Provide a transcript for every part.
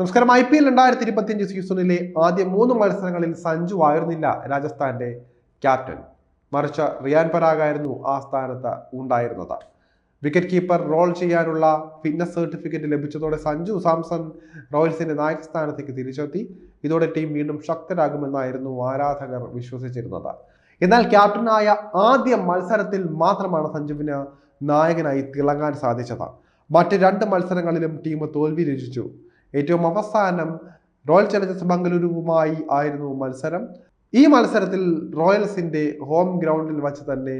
നമസ്കാരം. I P L രണ്ടായിരത്തി ഇരുപത്തിയഞ്ച് സീസണിലെ ആദ്യ മൂന്ന് മത്സരങ്ങളിൽ സഞ്ജു ആയിരുന്നില്ല രാജസ്ഥാന്റെ ക്യാപ്റ്റൻ. മറിച്ച് റിയാൻ പരാഗായിരുന്നു ആ സ്ഥാനത്ത് ഉണ്ടായിരുന്നത്. വിക്കറ്റ് കീപ്പർ റോൾ ചെയ്യാനുള്ള ഫിറ്റ്നസ് സർട്ടിഫിക്കറ്റ് ലഭിച്ചതോടെ സഞ്ജു സാംസൺ റോയൽസിന്റെ നായക സ്ഥാനത്തേക്ക് തിരിച്ചെത്തി. ഇതോടെ ടീം വീണ്ടും ശക്തരാകുമെന്നായിരുന്നു ആരാധകർ വിശ്വസിച്ചിരുന്നത്. എന്നാൽ ക്യാപ്റ്റനായ ആദ്യ മത്സരത്തിൽ മാത്രമാണ് സഞ്ജുവിന് നായകനായി തിളങ്ങാൻ സാധിച്ചത്. മറ്റ് രണ്ട് മത്സരങ്ങളിലും ടീം തോൽവി രുചിച്ചു. ഏറ്റവും അവസാനം റോയൽ ചലഞ്ചേഴ്സ് ബംഗളൂരുവുമായി ആയിരുന്നു മത്സരം. ഈ മത്സരത്തിൽ റോയൽസിന്റെ ഹോം ഗ്രൗണ്ടിൽ വച്ച് തന്നെ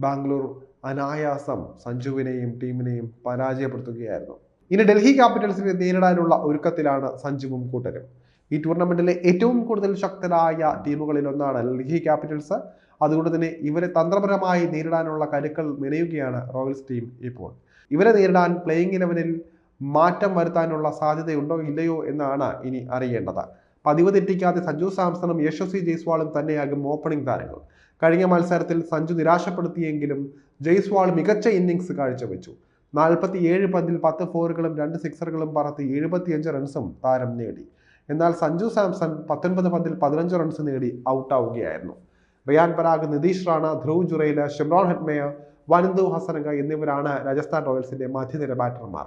ബാംഗ്ലൂർ അനായാസം സഞ്ജുവിനെയും ടീമിനെയും പരാജയപ്പെടുത്തുകയായിരുന്നു. ഇനി ഡൽഹി ക്യാപിറ്റൽസിനെ നേരിടാനുള്ള ഒരുക്കത്തിലാണ് സഞ്ജുവും കൂട്ടരും. ഈ ടൂർണമെന്റിലെ ഏറ്റവും കൂടുതൽ ശക്തരായ ടീമുകളിൽ ഒന്നാണ് ഡൽഹി ക്യാപിറ്റൽസ്. അതുകൊണ്ട് തന്നെ ഇവരെ തന്ത്രപരമായി നേരിടാനുള്ള കരുക്കൾ മെനയുകയാണ് റോയൽസ് ടീം ഇപ്പോൾ. ഇവരെ നേരിടാൻ പ്ലേയിങ് ഇലവനിൽ മാറ്റം വരുത്താനുള്ള സാധ്യതയുണ്ടോ ഇല്ലയോ എന്നാണ് ഇനി അറിയേണ്ടത്. പതിവ് തെറ്റിക്കാതെ സഞ്ജു സാംസണും യശസ്വി ജയ്സ്വാളും തന്നെയാകും ഓപ്പണിംഗ് താരങ്ങൾ. കഴിഞ്ഞ മത്സരത്തിൽ സഞ്ജു നിരാശപ്പെടുത്തിയെങ്കിലും ജയ്സ്വാൾ മികച്ച ഇന്നിങ്സ് കാഴ്ചവെച്ചു. നാൽപ്പത്തി ഏഴ് പന്തിൽ പത്ത് ഫോറുകളും രണ്ട് സിക്സറുകളും പറത്തി എഴുപത്തിയഞ്ച് റൺസും താരം നേടി. എന്നാൽ സഞ്ജു സാംസൺ പത്തൊൻപത് പന്തിൽ പതിനഞ്ച് റൺസ് നേടി ഔട്ടാവുകയായിരുന്നു റിയാൻ പരാഗ് നിതീഷ് റാണ ധ്രുവ് ജുറൈല ഷിമ്രോൺ ഹെറ്റ്മയ വനന്ദു ഹസനങ്ക എന്നിവരാണ് രാജസ്ഥാൻ റോയൽസിന്റെ മധ്യനിര ബാറ്റർമാർ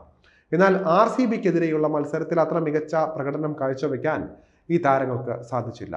എന്നാൽ ആർ സി ബിക്കെതിരെയുള്ള മത്സരത്തിൽ അത്ര മികച്ച പ്രകടനം കാഴ്ചവെക്കാൻ ഈ താരങ്ങൾക്ക് സാധിച്ചില്ല.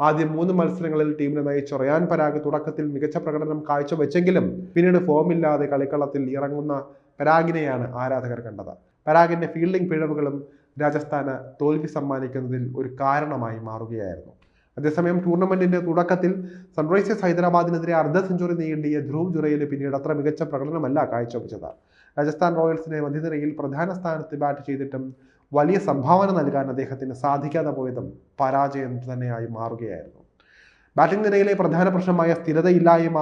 ആദ്യം മൂന്ന് മത്സരങ്ങളിൽ ടീമിനെ നയിച്ച റയാൻ പരാഗ് തുടക്കത്തിൽ മികച്ച പ്രകടനം കാഴ്ചവെച്ചെങ്കിലും പിന്നീട് ഫോമില്ലാതെ കളിക്കളത്തിൽ ഇറങ്ങുന്ന പരാഗിനെയാണ് ആരാധകർ കണ്ടത്. പരാഗിന്റെ ഫീൽഡിംഗ് പിഴവുകളും രാജസ്ഥാന് തോൽവി സമ്മാനിക്കുന്നതിൽ ഒരു കാരണമായി മാറുകയായിരുന്നു. അതേസമയം ടൂർണമെന്റിന്റെ തുടക്കത്തിൽ സൺറൈസേഴ്സ് ഹൈദരാബാദിനെതിരെ അർദ്ധ സെഞ്ചുറി നേടിയ ധ്രുവ് ജുറയിൽ പിന്നീട് അത്ര മികച്ച പ്രകടനമല്ല കാഴ്ചവെച്ചത്. രാജസ്ഥാൻ റോയൽസിനെ മധ്യനിരയിൽ പ്രധാന സ്ഥാനത്ത് ബാറ്റ് ചെയ്തിട്ടും വലിയ സംഭാവന നൽകാൻ അദ്ദേഹത്തിന് സാധിക്കാതെ പോയതും പരാജയം തന്നെയായി മാറുകയായിരുന്നു. ബാറ്റിംഗ് നിരയിലെ പ്രധാന പ്രശ്നമായ സ്ഥിരതയില്ലായ്മ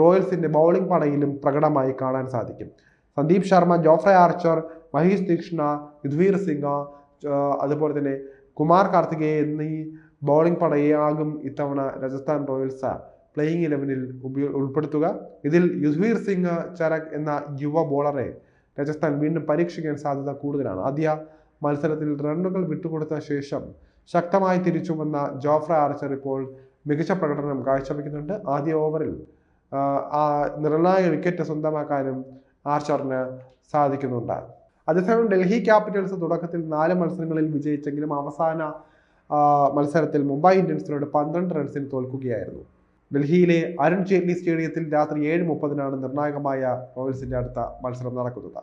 റോയൽസിന്റെ ബൗളിംഗ് പടയിലും പ്രകടമായി കാണാൻ സാധിക്കും. സന്ദീപ് ശർമ്മ ജോഫ്രെ ആർച്ചർ മഹീഷ് തീക്ഷ്ണ യുധ്വീർ സിംഗ് അതുപോലെ തന്നെ കുമാർ കാർത്തികേയ എന്നീ ബൗളിംഗ് പടയാകും ഇത്തവണ രാജസ്ഥാൻ റോയൽസ് പ്ലേയിങ് ഇലവനിൽ ഉൾപ്പെടുത്തുക. ഇതിൽ യുധ്വീർ സിംഗ് ചരക് എന്ന യുവ ബോളറെ രാജസ്ഥാൻ വീണ്ടും പരീക്ഷിക്കാൻ സാധ്യത കൂടുതലാണ്. ആദ്യ മത്സരത്തിൽ റണ്ണുകൾ വിട്ടുകൊടുത്ത ശേഷം ശക്തമായി തിരിച്ചു വന്ന ജോഫ്ര ആർച്ചർ ഇപ്പോൾ മികച്ച പ്രകടനം കാഴ്ചവെക്കുന്നുണ്ട്. ആദ്യ ഓവറിൽ ആ, നിർണായക വിക്കറ്റ് സ്വന്തമാക്കാനും ആർച്ചറിന് സാധിക്കുന്നുണ്ട്. അതേസമയം ഡൽഹി ക്യാപിറ്റൽസ് തുടക്കത്തിൽ നാല് മത്സരങ്ങളിൽ വിജയിച്ചെങ്കിലും അവസാന മത്സരത്തിൽ മുംബൈ ഇന്ത്യൻസിനോട് പന്ത്രണ്ട് റൺസിന് തോൽക്കുകയായിരുന്നു. ഡൽഹിയിലെ അരുൺ ജെയ്റ്റ്ലി സ്റ്റേഡിയത്തിൽ രാത്രി ഏഴ് മുപ്പതിനാണ് നിർണായകമായ റോയൽസിന്റെ അടുത്ത മത്സരം നടക്കുന്നത്.